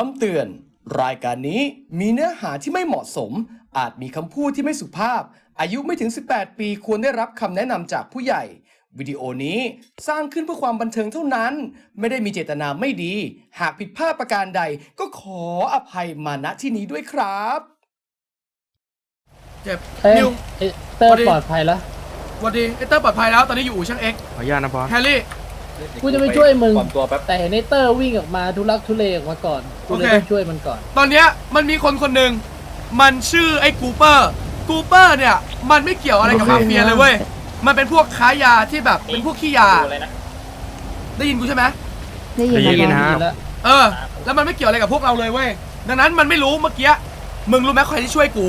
คำเตือน รายการนี้มีเนื้อหาที่ไม่เหมาะสม อาจมีคำพูดที่ไม่สุภาพ อายุไม่ถึง 18 ปีควรได้รับคำแนะนำจากผู้ใหญ่ วิดีโอนี้สร้างขึ้นเพื่อความบันเทิงเท่านั้น ไม่ได้มีเจตนาไม่ดี หากผิดพลาดประการใดก็ขออภัยมาณที่นี้ด้วยครับ เจ็บเอ้ยนิว เอ้ยเตอสวัสดีร์ปลอดภัยแล้วสวัสดีไอเตอร์ปลอดภัยแล้ว ตอนนี้อยู่อู่ช่างเอ็กซ์ขออนุญาตนะบอสแฮร์รี่ กูจะไปช่วยมึง ปลอมตัวแป๊บแต่เห็นไอ้เตอร์วิ่งออกมาทุลักทุเลออกมาก่อนกูเลยโอเค ต้องช่วยมันก่อน ตอนเนี้ยมันมีคนคนหนึ่งมันชื่อไอ้กูเปอร์ กูเปอร์เนี่ย มันไม่เกี่ยวอะไรกับโอเคมาเฟียเลยเว้ย มันเป็นพวกค้ายาที่แบบเป็นพวกขี้ยาดูอะไรนะได้ยินกูใช่ไหม ได้ยินได้ยินแล้วฮะดีแล้วเออ แล้วมันไม่เกี่ยวอะไรกับพวกเราเลยเว้ย ดังนั้นมันไม่รู้เมื่อกี้ มึงรู้ไหมใครที่ช่วยกู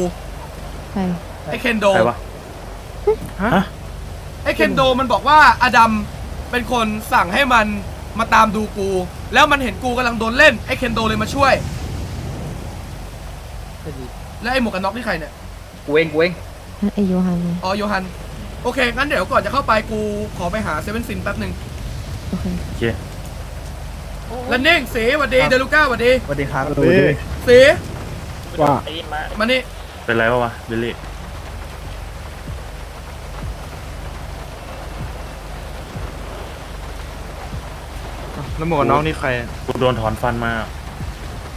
ใครไอ้เคนโด ใครวะ ฮะ ไอ้เคนโดมันบอกว่าอดัม เป็นคนสั่งให้มันมาตามดูกู แล้วมันเห็นกูกำลังโดนเล่นไอ้เคนโดเลยมาช่วย ก็ดีแล้วไอ้หมวกกันน็อกนี่ใครเนี่ย กูเองกูเองไอโยฮันไงอ๋อโยฮัน โอเค งั้นเดี๋ยวก่อนจะเข้าไปกูขอไปหาเซเว่นซินแป๊บหนึ่งโอเคโอเคแล้วนิ่งสีสวัสดีเดลูก้าสวัสดีสวัสดีครับสีว่า มานี่เป็นไรปะวะบิลลี่ แล้วหมวกกันน็อกนี่ใครกูโดนถอนฟันมา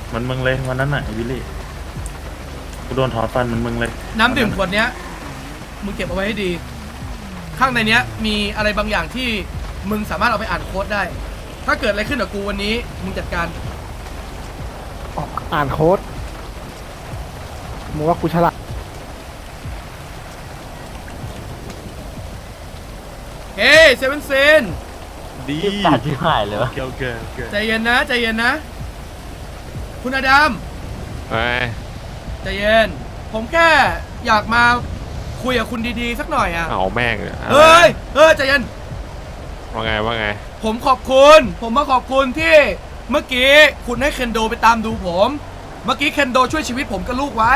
เหมันมึงเลยวันนั้นน่ะไอ้บิลลี่ กูโดนถอนฟันเหมันมึงเลยน้ำดื่มขวดเนี้ยมึงเก็บเอาไว้ให้ดี ข้างในเนี้ยมีอะไรบางอย่างที่มึงสามารถเอาไปอ่านโค้ดได้ ถ้าเกิดอะไรขึ้นกับกูวันนี้ มึงจัดการ อ่านโค้ดมึงว่ากูฉลาดเฮ้เซเว่นซิน ดีโอเคโอเคโอเคใจเย็นนะใจเย็นนะ คุณอดัมไอ้ใจเย็น ผมแค่อยากมาคุยกับคุณดีๆ สักหน่อยอะเอาแม่งเลยเฮ้ยเฮ้ยใจเย็น ว่าไงว่าไง ผมขอบคุณ ผมมาขอบคุณที่เมื่อกี้คุณให้เคนโดไปตามดูผม เมื่อกี้เคนโดช่วยชีวิตผมกับลูกไว้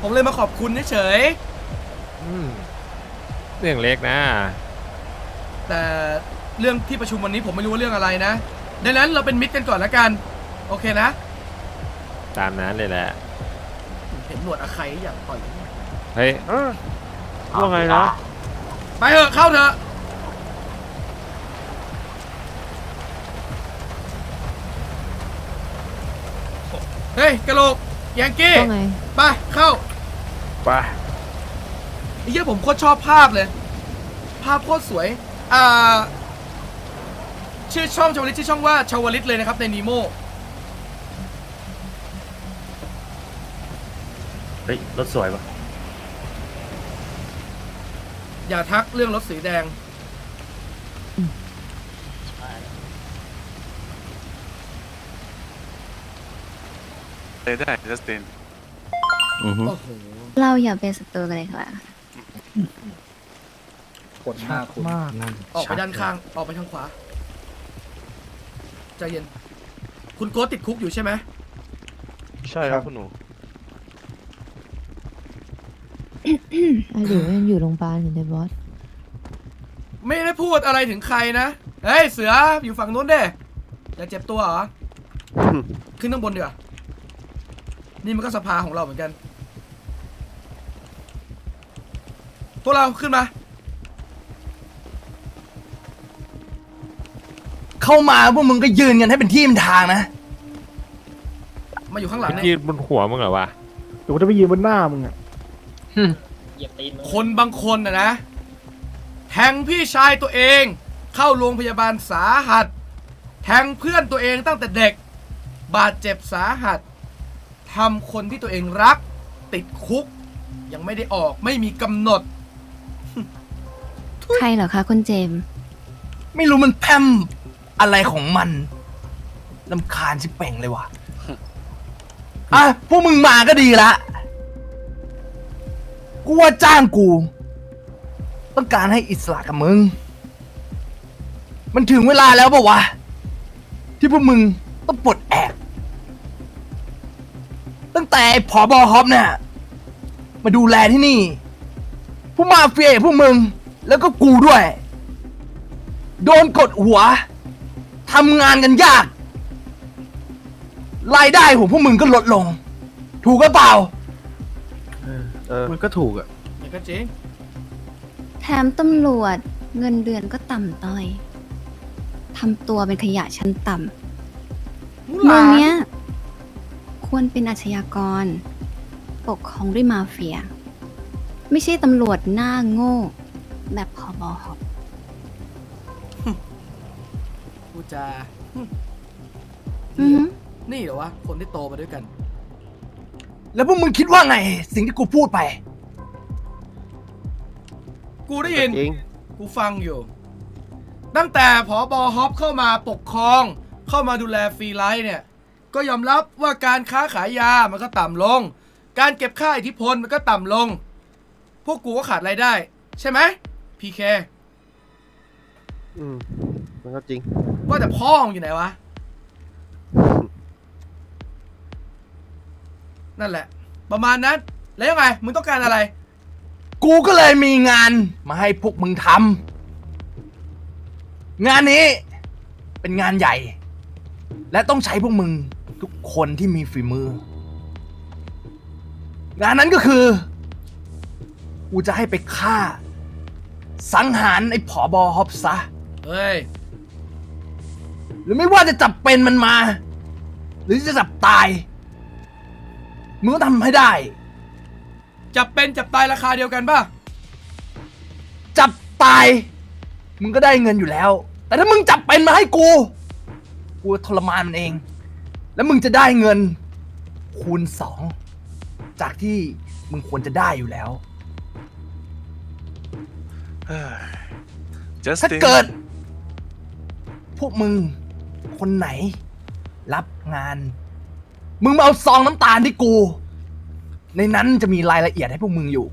ผมเลยมาขอบคุณเฉยอืมเรื่องเล็กนะๆแต่ เรื่องที่ประชุมวันนี้ผมไม่รู้ว่าเรื่องอะไรนะดังนั้นเราเป็นมิตรกันก่อนละกัน โอเคนะ ตามนั้นเลยแหละ เห็นหนวดอาใครอยากต่อยเฮ้ยว่าไงนะ ไปเถอะเข้าเถอะเฮ้ยกะโหลกยังกี้ก็ไง ไปเข้าไป ไอ้เหี้ยผมโคตรชอบภาพเลย ภาพโคตรสวยอ่า ชื่อช่องชาวลิตชื่อช่องว่าชาวลิตเลยนะครับในนีโมเฮ้ยรถสวยปะอย่าทักเรื่องรถสีแดง ได้ได้จัสตินโอ้โหเราอย่าเป็นศัตรูกันเลยค่ะ กดหน้าคุณมากออกไปด้านข้าง ออกไปทางขวา ใจเย็น คุณโกสติดคุกอยู่ใช่ไหมใช่ครับคุณหนู อะหรือว่ายังอยู่โรงพยาบาลอยู่ในบอส ไม่ได้พูดอะไรถึงใครนะเฮ้ยเสืออยู่ฝั่งนู้นเด้อย่าเจ็บตัวเหรอ ขึ้นข้างบนเดี๋ยวานี่มันก็สภาของเราเหมือนกัน พวกเราขึ้นมา เข้ามาพวกมึงก็ยืนกันให้เป็นที่เป็นทางนะ มาอยู่ข้างหลังเมื่อเนี่กี้ยบนหัวมึงเหรอวะเดี๋ยวกูจะไปยืนบนหน้ามึงอะเหยียบตีนมึงคนบางคนนะนะแทงพี่ชายตัวเองเข้าโรงพยาบาลสาหัส แทงเพื่อนตัวเองตั้งแต่เด็ก บาดเจ็บสาหัสทำคนที่ตัวเองรัก ติดคุก ยังไม่ได้ออกไม่มีกำหนด ใครเหรอคะคุณเจมส์ไม่รู้มันแพร่ม อะไรของมันลำคาญชิบเป่งเลยว่ะ อะ พวกมึงมาก็ดีละ กูว่าจ้างกู ต้องการให้อิสระกับมึง มันถึงเวลาแล้วปะวะ ที่พวกมึงต้องปลดแอก ตั้งแต่ผอบอฮอปเนี่ยมาดูแลที่นี่พวกมาเฟียพวกมึง แล้วก็กูด้วย โดนกดหัว ทำงานกันยาก รายได้ของพวกมึงก็ลดลง ถูกก็เปล่า เออมันก็ถูกอะ มันก็จริงแถมตำรวจเงินเดือนก็ต่ำต้อยทำตัวเป็นขยะชั้นต่ำเมืองเนี้ย ควรเป็นอาชญากร ปกครองด้วยมาเฟีย ไม่ใช่ตำรวจหน้าโง่ แบบพอบอฮอบ จาอือหือนี่เหรอวะคนที่โตมาด้วยกัน แล้วพวกมึงคิดว่าไง สิ่งที่กูพูดไป กูได้ยิน จริง กูฟังอยู่ ตั้งแต่ผอบอฮอปเข้ามาปกครอง เข้ามาดูแลฟรีไลท์เนี่ย ก็ยอมรับว่าการค้าขายยามันก็ต่ำลง การเก็บค่าอิทธิพลมันก็ต่ำลง พวกกูก็ขาดรายได้ ใช่ไหมพีเค อืม มันก็จริง ว่าแต่พ่อมึงอยู่ไหนวะ นั่นแหละ ประมาณนั้น แล้วยังไง มึงต้องการอะไร กูก็เลยมีงานมาให้พวกมึงทำงานนี้ เป็นงานใหญ่ และต้องใช้พวกมึงทุกคนที่มีฝีมือ งานนั้นก็คือ กูจะให้ไปฆ่า สังหารไอ้ผอบอฮอปซะ เฮ้ย หรือไม่ว่าจะจับเป็นมันมา หรือจะจับตาย มึงต้องทำให้ได้ จับเป็นจับตายราคาเดียวกันป่ะ จับตาย มึงก็ได้เงินอยู่แล้ว แต่ถ้ามึงจับเป็นมาให้กู กูทรมานมันเอง แล้วมึงจะได้เงิน คูณสองจากที่มึงควรจะได้อยู่แล้วจัสถ้าตินเกิด พวกมึง คนไหน รับงาน มึงมาเอาซองน้ำตาลที่กู ในนั้นจะมีรายละเอียดให้พวกมึงอยู่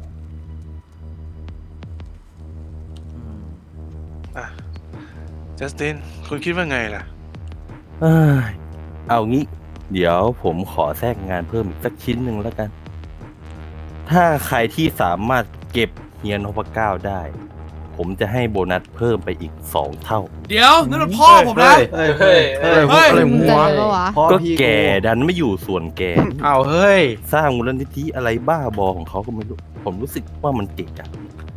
จัสติน คุณคิดว่าไงล่ะ เอ้ยเอางี้ เดี๋ยวผมขอแทรกงานเพิ่มอีกสักชิ้นหนึ่งแล้วกัน ถ้าใครที่สามารถเก็บเฮียนพเก้าได้ ผมจะให้โบนัสเพิ่มไปอีกสองเท่า เดี๋ยวนั่นมันพ่อผมนะ เฮ้ยเฮ้ยเฮ้ย เฮ้ย อะไรมึงหัใจวปะวะพ่อก็พี่แกดันไม่อยู่ส่วนแกเอาเฮ้ย สร้างมูลนิธิอะไรบ้าบอของเขาก็ไม่รู้ ผมรู้สึกว่ามันเก่งอะ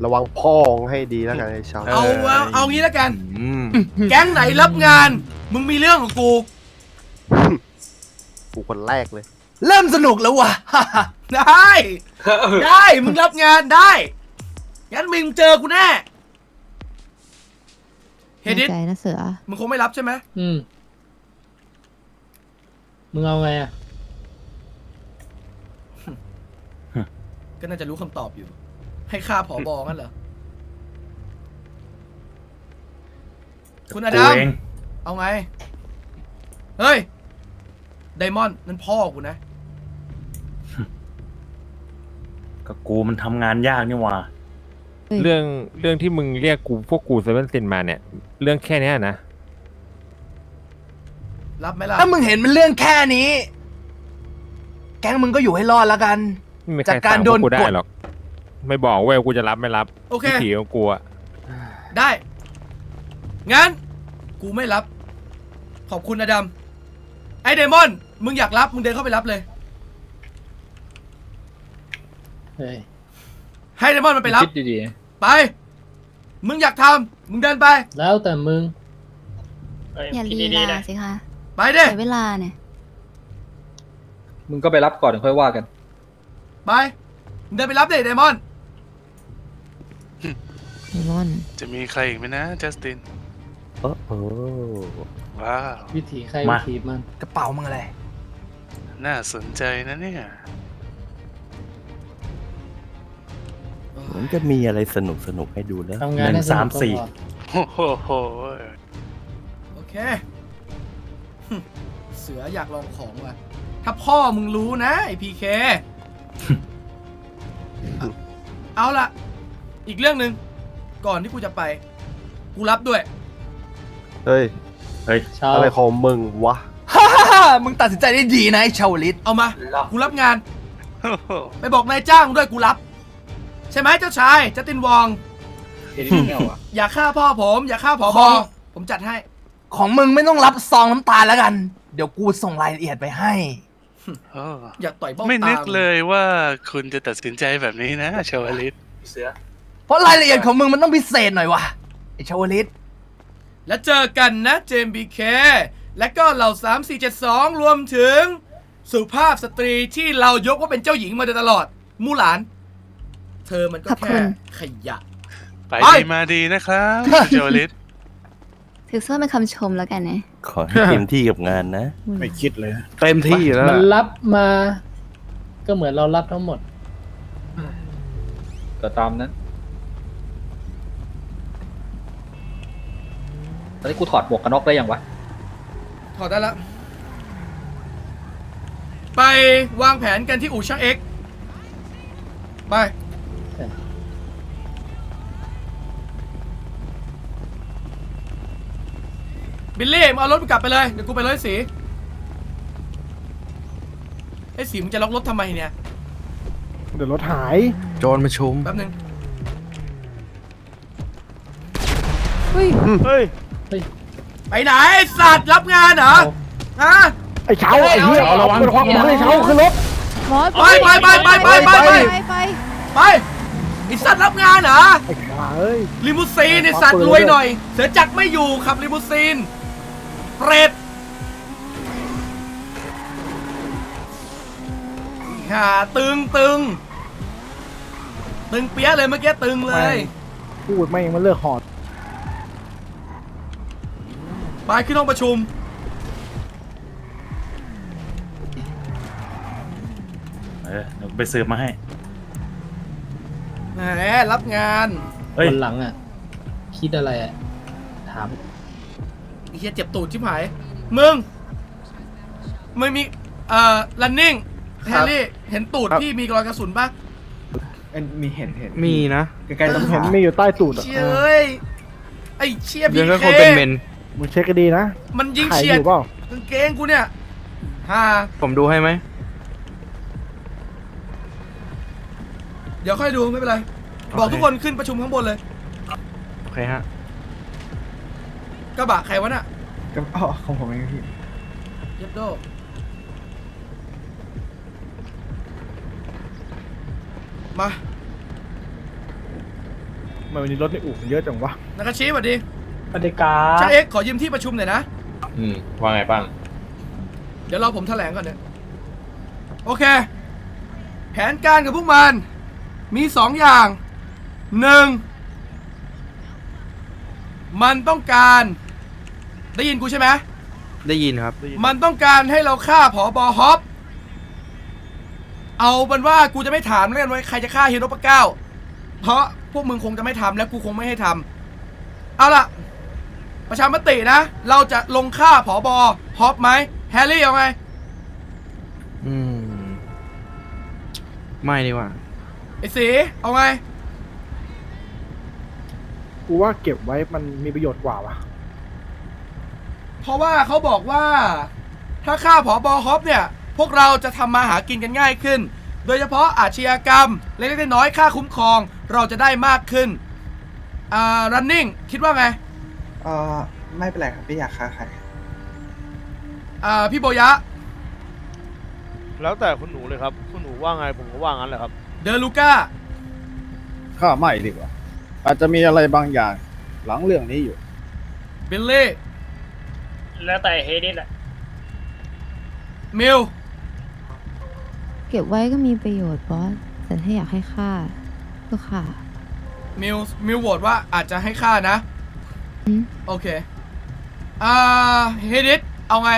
ระวังพ่อให้ดีแล้วกันไอ้ชาวเอาเอาเอางี้แล้วกัน อืมแก๊งไหนรับงาน มึงมีเรื่องของกู กูคนแรกเลย เริ่มสนุกแล้ววะได้ ได้ มึงรับงานได้ งั้นมึงเจอกูแน่ เฮดิสแน่ใจนะเสือ มึงคงไม่รับใช่ไหมอืม มึงเอาไงอะ ก็น่าจะรู้คำตอบอยู่ ให้ค่าผอบองั้นเหรอ คุณอกูดัม เองเอาไง เฮ้ย ไดมอนด์นั่นพ่อกูนะ ก็กูมันทำงานยากนี่หว่า เฮ้ย เรื่องเรื่องที่มึงเรียกกูพวกกูเซเว่นซินมาเนี่ย เรื่องแค่เนี้ยนะ รับไหมล่ะถ้ามึงเห็นมันเรื่องแค่นี้ แก๊งมึงก็อยู่ให้รอดแล้วกัน ไม่มีใครจากการสั่งโดพวนกกูได้กด หรอก ไม่บอกเว้ยกูจะรับไม่รับโอเค วิถีของกูอะได้ งั้น กูไม่รับ ขอบคุณอดัม ไอ้ไดมอนด์มึงอยากรับ มึงเดินเข้าไปรับเลย เฮ้ย ให้ไดมอนด์มันไปรับ คิดดีไป มึงอยากทำมึงเดินไปแล้วแต่มึงอย่าลีลาสิคะไปเด้เสียเวลาเนี่ยๆมึงก็ไปรับก่อนเดี๋ยวค่อยว่ากัน ไป มึงเดินไปรับเด็ไดมอนด์ไอมอนจะมีใครอีกไหมนะจัสตินโอ้โห ว้าว วิถีใครมา วิถีมันกระเป๋ามึงอะไร น่าสนใจนะเนี่ย มือนจะมีอะไรสนุกสนุกๆให้ดูแล้วทำงานหนึ่ให้งสสามนุกก็สี่พอโอ้โหโอเคเสืออยากลองของว่ะ ถ้าพ่อมึงรู้นะ ไอพีเค เอาล่ะอีกเรื่องหนึ่งก่อนที่กูจะไป กูรับด้วย เฮ้ยเฮ้ยชาวอะไรของมึงวะฮ่าฮ่าฮ่ามึงตัดสินใจได้ดีนะไอ้ชาวลิตเอามา กูรับงาน ไปบอกนายจ้างด้วยกูรับ ใช่ไหมเจ้าชายจัสตินวองเฮดิสไม่เอาอะอย่าฆ่าพ่อผม อย่าฆ่าผอบอผมจัดให้ ของมึงไม่ต้องรับซองน้ำตาลแล้วกัน เดี๋ยวกูส่งรายละเอียดไปให้โอ้อยากต่อยเบ้าไม่นึกตามเลยว่าคุณจะตัดสินใจแบบนี้นะชาวลิตเพราะรายละเอียดของมึงมันต้องพิเศษหน่อยวะไอชาวลิตแล้วเจอกันนะเจมบีเคและก็เหล่า 3472 รวมถึง สุภาพสตรีที่เรายกว่าเป็นเจ้าหญิงมาโดยตลอด มูหลาน เธอมันก็ขอบคุแค่ณ ขยะ ไปไป ดีมาดีนะครับชาวลิตถือซะว่าเป็นคำชมแล้วกันนะ ขอให้เต็มที่กับงานนะ ไม่คิดเลยเต็มที่แล้วมันล่ะรับมา ก็เหมือนเรารับทั้งหมด ก็ตามนั้น ตอนนี้กูถอดหมวกกันน็อกได้ยังวะ ถอดได้แล้ว ไปวางแผนกันที่อู่ช่างเอ็กซ์ไป บิลลี่มึงเอารถมึงกลับไปเลย เดี๋ยวกูไปเล่อ้สีไอ้สีมึงจะล็อกรถทำไมเนี่ย เดี๋ยวรถหายจอนมาชมแป๊บนึงเฮ้ยเฮ้ย ไปไหนไอ้สัตว์รับงานเหรอ ฮะ ไอ้เช้าไอ้เหี้ยระวัง มัวักมาให้เช้าขึ้นรถไปไปไปไปไปไปไป ไปไปไอ้สัตว์รับงานเหรอ ไอ้ขาเอ้ย ลิมูซีนไอ้สัตว์รวยหน่อย เสือจักรไม่อยู่ขับลิมูซีน เปรตหาตึงตึงตึงเปี้ยะเลยเมื่อกี้ตึงเลย พูดไม่งมันเลิกหอดไปขึ้นห้องประชุม เออเดี๋ยวไปซื้อมาให้ แหมรับงาน เฮ้ย วันหลังอะ คิดอะไรอะ ถามไอ้ เฮียเจ็บตูดชิบหาย มึง ไม่มี เอ่อ running แฮร์รี่ เห็นตูดพี่มีรอยกระสุนปะมีเห็นเห็นมีนะใกล้ๆต้นเห็นขามีอยู่ใต้ตูดอะเชี่ยเอ้ยไอ้เชี่ยเรื่พี่องก็เคคงเป็นเมน มึงเช็คกันดีนะมันยิงขายเฉีอยดยู่เปล่ากางเกงกูเนี่ยฮ่าผมดูให้ไหม เดี๋ยวค่อยดูไม่เป็นไร บอกทุกคนขึ้นประชุมข้างบนเลย โอเคฮะ กระบะใครวะน่ะก็อ๋อของผมเองพี่เย็บโดมา ทำไมันวันนี้รถในอู่มันเยอะจังวะ นักชี้สวัสดีปฏิกาช่างเอ็กซ์ขอยืมที่ประชุมหน่อยนะ อืม ว่าไงบ้าง เดี๋ยวรอผมแถลงก่อนเนี่ยโอเค แผนการกับพวกมันมีสองอย่างหนึ่งมันต้องการ ได้ยินกูใช่ไหมได้ยินครับ มันต้องการให้เราฆ่าผอบอฮอปเอาเป็นว่ากูจะไม่ถามแล้วกันว่าใครจะฆ่าเฮียโนปะเก้าเพราะพวกมึงคงจะไม่ทำและกูคงไม่ให้ทำเอาล่ะ ประชามตินะ เราจะลงฆ่าผอบอฮอปไหมแฮร์รี่เอาไง อืม ไม่ดีกว่า ไอ้สีเอาไง กูว่าเก็บไว้มันมีประโยชน์กว่าวะ เพราะว่าเขาบอกว่าถ้าฆ่าผอบอฮอปเนี่ย พวกเราจะทำมาหากินกันง่ายขึ้น โดยเฉพาะอาชญากรรมเล็กๆน้อยๆค่าคุ้มครองเราจะได้มากขึ้นอ่า running คิดว่าไงเออไม่เป็นไรครับไม่อยากฆ่าใครอ่าพี่โบยะ แล้วแต่คุณหนูเลยครับ คุณหนูว่าไงผมก็ว่างั้นแหละครับ เดอลูก้าข้าไม่ดีกว่า อาจจะมีอะไรบางอย่างหลังเรื่องนี้อยู่ บิลลี่ แล้วแต่เฮดิสแหละมิลเก็บไว้ก็มีประโยชน์บอสแต่ถ้าอยากให้ค่าก็ค่า มิลมิลโหวตว่าอาจจะให้ค่านะ อืม โอเค อ่า เฮดิสเอาไง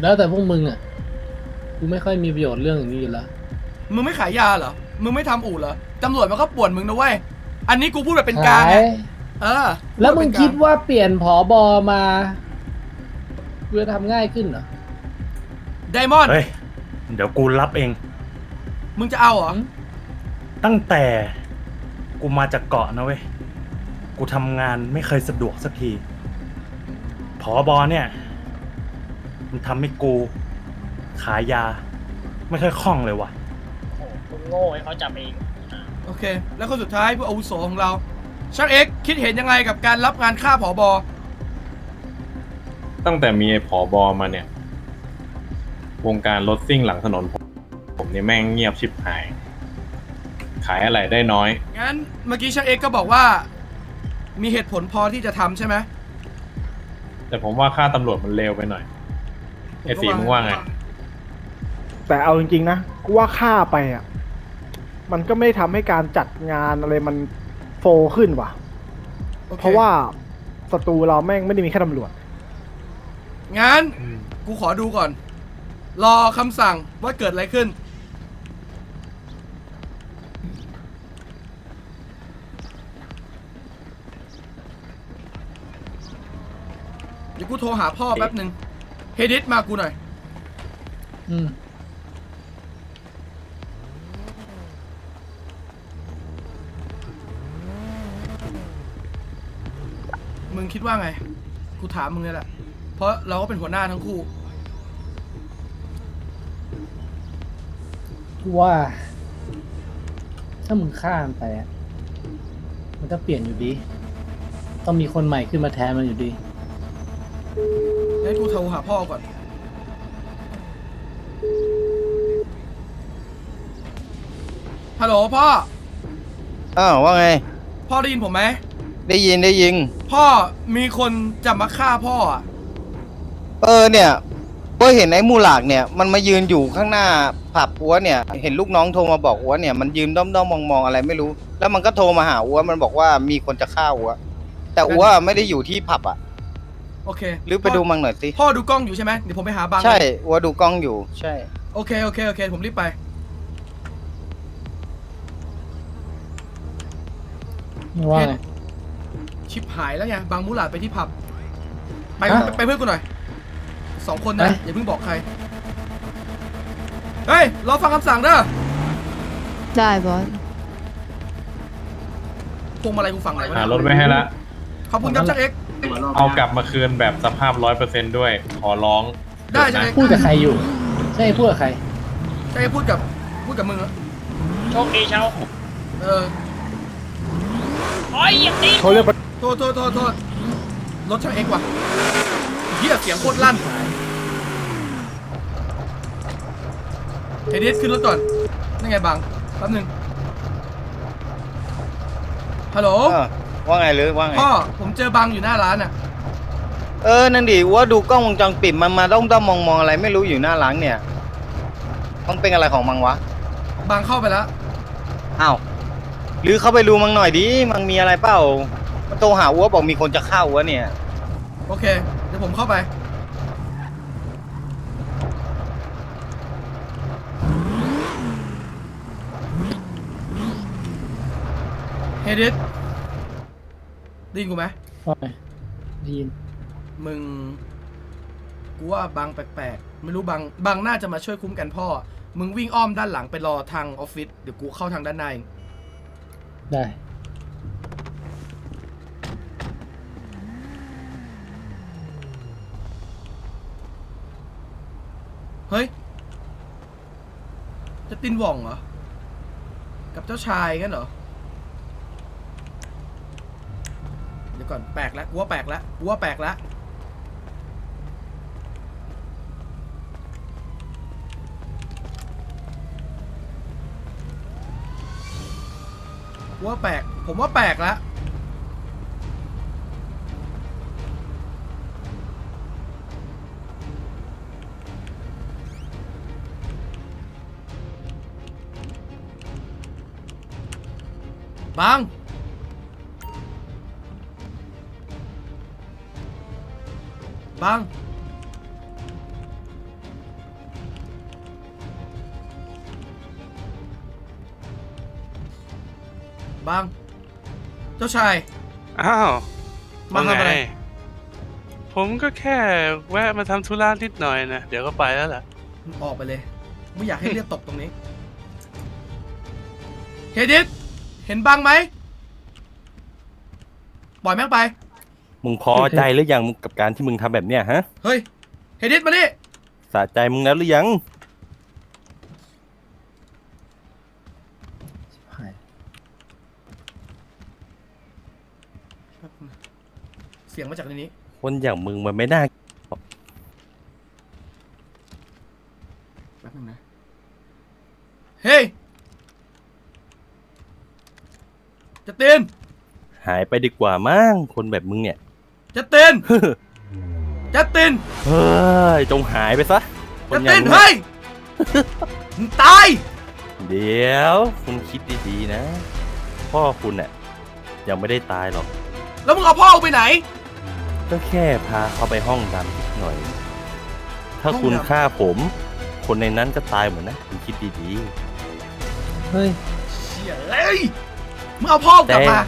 แล้วแต่พวกมึงอะ กูไม่ค่อยมีประโยชน์เรื่องอย่างนี้อยู่แล้วมึงไม่ขายยาเหรอ มึงไม่ทำอู่เหรอ ตำรวจมันก็ป่วนมึงนะเว้ย อันนี้กูพูดแบบเป็นกลางไงขาย เออแล้วมึงพูดคิดเป็นกลว่าเปลี่ยนผอบอมาเพื่อทำง่ายขึ้นเหรอ ไดมอนด์เฮ้ย เดี๋ยวกูรับเอง มึงจะเอาเหรอ ตั้งแต่กูมาจากเกาะนะเว้ย กูทำงานไม่เคยสะดวกสักทีผอบอเนี่ย มันทำให้กูขายยา ไม่ค่อยคล่องเลยว่ะ โอ้คุณโง่ให้เขาจับเอง โอเค แล้วคนสุดท้ายผู้อาวุโสของเรา ช่างเอ็กซ์คิดเห็นยังไงกับการรับงานฆ่าผอบอตั้งแต่มีไอ้ผอบอมาเนี่ย วงการรถซิ่งหลังถนน ผมผมเนี่ยแม่งเงียบชิบหาย ขายอะไรได้น้อย งั้นเมื่อกี้ช่างเอ็กซ์ก็บอกว่า มีเหตุผลพอที่จะทำใช่ไหมแต่ผมว่าค่าตำรวจมันเลวไปหน่อยไอ้สีมึงว่าไง แต่เอาจริงๆนะกูว่าค่าไปอะ มันก็ไม่ทำให้การจัดงานอะไรมัน โฟล์ขึ้นว่ะ โอคเพราะว่าศัตรูเราแม่งไม่ได้มีแค่ตำรวจ งั้น กูขอดูก่อน รอคำสั่งว่าเกิดอะไรขึ้น เดี๋ยวกูโทรหาพ่อแป๊บหนึ่งเฮดิสมากูหน่อย อืม งคิดว่าไง กูถามมึงเนี่ยแหละ เพราะเราก็เป็นหัวหน้าทั้งคู่ กูว่า ถ้ามึงฆ่ามันไปอะมันก็เปลี่ยนอยู่ดี ต้องมีคนใหม่ขึ้นมาแทนมันอยู่ดี ให้กูโทรหาพ่อก่อน ฮัลโหลพ่อ อ้าวว่าไง พ่อได้ยินผมไหม ได้ยินได้ยิง พ่อมีคนจะมาฆ่าพ่ออะเออเนี่ยก็เห็นไอ้มูหลากเนี่ยมันมายืนอยู่ข้างหน้าผับอัวเนี่ย เห็นลูกน้องโทรมาบอกอัวเนี่ยมันยืนด้อมๆมองๆอะไรไม่รู้ แล้วมันก็โทรมาหาอัวมันบอกว่ามีคนจะฆ่าอัวแต่อัวไม่ได้อยู่ที่ผับอะโอเคหรือไปดูมันหน่อยสิพ่อดูกล้องอยู่ใช่ไหมเดี๋ยวผมไปหาบังใช่อัวดูกล้องอยู่ ใช่ โอเคโอเคโอเค ผมรีบไป ว่าไง ชิปหายแล้วไงบางมูหลาดไปที่ผับ ไปฮะไปไปเพื่อนกูหน่อยสองคนนะ ไป อย่าเพิ่งบอกใคร เฮ้ย รอฟังคำสั่งเด้อได้บอส พวงมาลัยกูฟังไหนวะหาเนี่ยรถไว้ให้ละ ขอบคุณครับจักรเอ็กซ์เอากลับมาคืนแบบสภาพร้อยเปอร์เซ็นด้วย ขอร้องได้จักรเอ็กซ์พูดกับใครอยู่ ใช่พูดกับใครจักรเอ็กซ์พูดกับพูดกับมึงอะโชคดีเช้าเออเขาเรียกว่าโท ษโทษโทษโทษรถช่างเอ็กซ์ว่ะเฮียเสียงโคตรลั่นเฮดิสขึ้นรถก่อนนั่นไงบังแป๊บหนึงฮัลโหลเออว่าไงหรือว่าไง พ่อผมเจอบังอยู่หน้าร้านอะ เออ นั่นดิอัวดูกล้องวงจรปิดมันมาด้อมด้อมมองมองๆอะไรไม่รู้อยู่หน้าร้านเนี่ยมันเป็นอะไรของมังวะ บังเข้าไปแล้วอ้าวหรือเข้าไปดูมังหน่อยดิมันมีอะไรเปล่า มันโทรหาอัวบอกมีคนจะเข้าอัวเนี่ย โอเค เดี๋ยวผมเข้าไป เฮดิสได้ยินกูไหมว่าไงได้ยินมึง กูว่าบังแปลกๆ ไม่รู้บังบังน่าจะมาช่วยคุ้มกันพ่อ มึงวิ่งอ้อมด้านหลังไปรอทางออฟฟิศ เดี๋ยวกูเข้าทางด้านในเองได้ เฮ้ย จะตินหว่องเหรอ กับเจ้าชายกันเหรอ เดี๋ยวก่อนแปลกแล้วกูว่าแปลกแล้วกูว่าแปลกแล้วกูว่าแปลก ผมว่าแปลกแล้ว บังบังบังเจ้าชาย อ้าวมาทำอะไรว่งผมก็แค่แวะมาทำธุระนิดหน่อยนะ เดี๋ยวก็ไปแล้วล่ะมึงออกไปเลย ไม่อยากให้เลือดตกตรงนี้เฮดิส เห็นบังไหมปล่อยแม่งไป มึงพอใจหรือยังกับการที่มึงทำแบบเนี้ยฮะเฮ้ย เฮดิสมาดิสะใจมึงแล้วหรือยัง หายแป๊บนึงเสียงมาจากในนี้ คนอย่างมึงมันไม่น่าแป๊บนึงนะ เฮ้ย จะเต้นหายไปดีกว่ามั้งคนแบบมึงเนี่ย จะเต้นจะเต้นเฮ้ยจงหายไปซะคจะนอย่าเต้งนมึงเฮ้ยมึงตายเดี๋ยว คุณคิดดีๆนะ พ่อคุณน่ะยังไม่ได้ตายหรอก แล้วมึงเอาพ่อกูไปไหน ก็แค่พาเขาไปห้องดำนิดหน่อย ถ้าคุณห้องดำ ฆ่าผม คนในนั้นก็ตายหมดนะ คุณคิดดีเฮ้ยเชี่ยเอ้ย มึงเอาพ่อกูๆกลับมา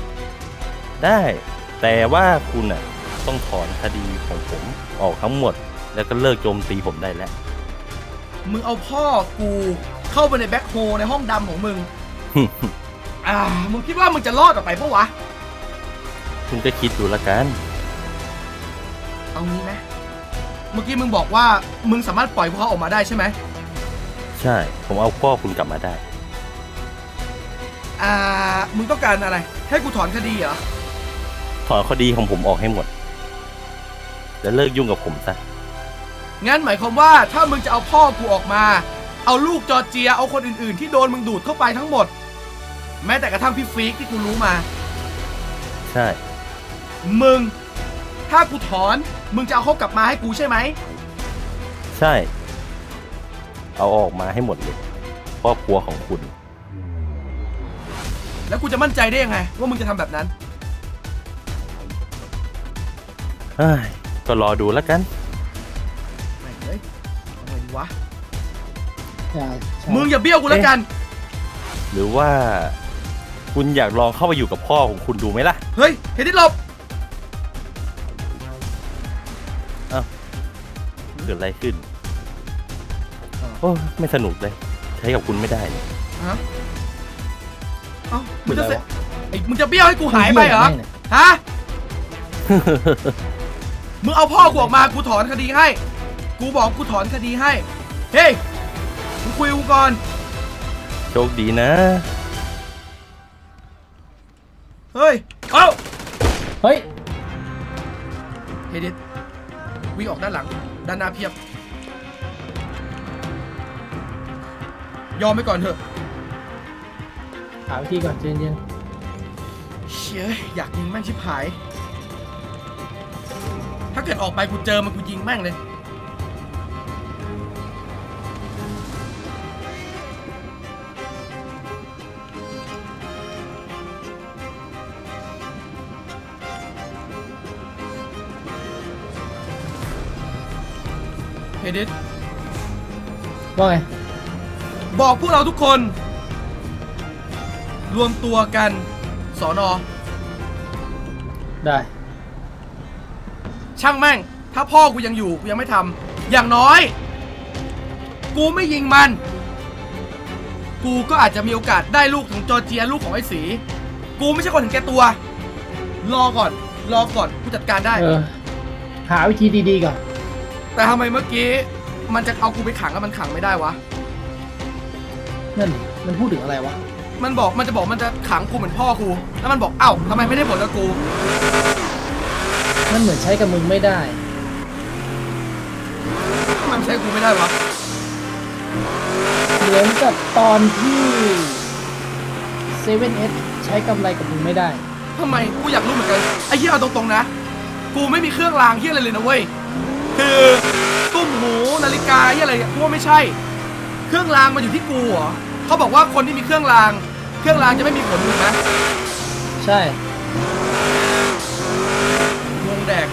ได้ แต่ว่าคุณน่ะต้องถอนคดีของผมออกทั้งหมด แล้วก็เลิกโจมตีผมได้แล้ว มึงเอาพ่อกูเข้าไปในแบ็คโฮในห้องดำของมึง อ่า มึงคิดว่ามึงจะรอดออกไปปะวะ คุณก็คิดดูละกัน เอางี้ไหมเมื่อกี้มึงบอกว่ามึงสามารถปล่อยพวกเขาออกมาได้ใช่ไหม ใช่ ผมเอาพ่อคุณกลับมาได้ อ่า มึงต้องการอะไร ให้กูถอนคดีเหรอ ถอนคดีของผมออกให้หมด แล้วเลิกยุ่งกับผมซะ งั้นหมายความว่าถ้ามึงจะเอาพ่อกูออกมา เอาลูกจอร์เจีย เอาคนอื่นๆ ที่โดนมึงดูดเข้าไปทั้งหมด แม้แต่กระทั่งพี่ฟีกที่กูรู้มา ใช่ มึง ถ้ากูถอน มึงจะเอาเขากลับมาให้กูใช่ไหม ใช่ เอาออกมาให้หมดเลยครอบครัวของคุณ แล้วกูจะมั่นใจได้ยังไง ว่ามึงจะทำแบบนั้นเฮ้ยก็รอดูแล้วกัน ไม่เฮ้ยทำไมดีวะ ใช่ใช่มึงอย่าเบี้ยวกูแล้วกัน หรือว่า คุณอยากลองเข้าไปอยู่กับพ่อของคุณดูไหมล่ะ เฮ้ย เห็นที่หลบ เกิดอะไรขึ้นโอ้ยไม่สนุกเลย ใช้กับคุณไม่ได้เลยฮะ เอ้ามึงจะเสะไอ้มึงจะเบี้ยวให้กูหายไปเหรอแม่งนี่ยฮะ มึงเอาพ่อกูออกมากูถอนคดีให้ กูบอกกูถอนคดีให้ เฮ้ย มึงคุยกับกูก่อน โชคดีนะ เฮ้ย เอ้า เฮ้ย เฮดิสวิ่งออกด้านหลัง ด้านหน้าเพียบ ยอมไปก่อนเถอะ หาวิธีก่อนเย็นเชี่ยอยากยิงแม่งชิบหาย ถ้าเกิดออกไปกูเจอมันกูยิงแม่งเลย เฮดิสๆว่าไง บอกพวกเราทุกคน รวมตัวกันสอนอได้ ช่างแม่ง ถ้าพ่อกูยังอยู่กูยังไม่ทำอย่างน้อย กูไม่ยิงมัน กูก็อาจจะมีโอกาสได้ลูกของจอร์เจียลูกของไอ้สี กูไม่ใช่คนถึงแก่ตัว รอก่อน รอก่อนกูจัดการได้ เออ หาวิธีดีๆก่อน แต่ทำไมเมื่อกี้มันจะเอากูไปขังแล้วมันขังไม่ได้วะ นั่นดิมันพูดถึงอะไรวะ มันบอกมันจะบอกมันจะขังกูเหมือนพ่อกูแล้วมันบอกเอ้าทำไมไม่ได้ผลกับกู มันเหมือนใช้กับมึงไม่ได้ มันใช้กูไม่ได้วะเหมือนกับตอนที่เซเว่นเอสใช้กำไรกับมึงไม่ได้ ทำไมกูอยากรู้เหมือนกันไอ้เหี้ยเอาตรงๆนะ กูไม่มีเครื่องรางเหี้ยอะไรเลยนะเว้ยคือตุ้มหูนาฬิกาเหี้ยอะไรเนี่ยกูว่าไม่ใช่ เครื่องรางมันอยู่ที่กูเหรอเขาบอกว่าคนที่มีเครื่องราง เครื่องรางจะไม่มีผลถูกไหมใช่งงแดก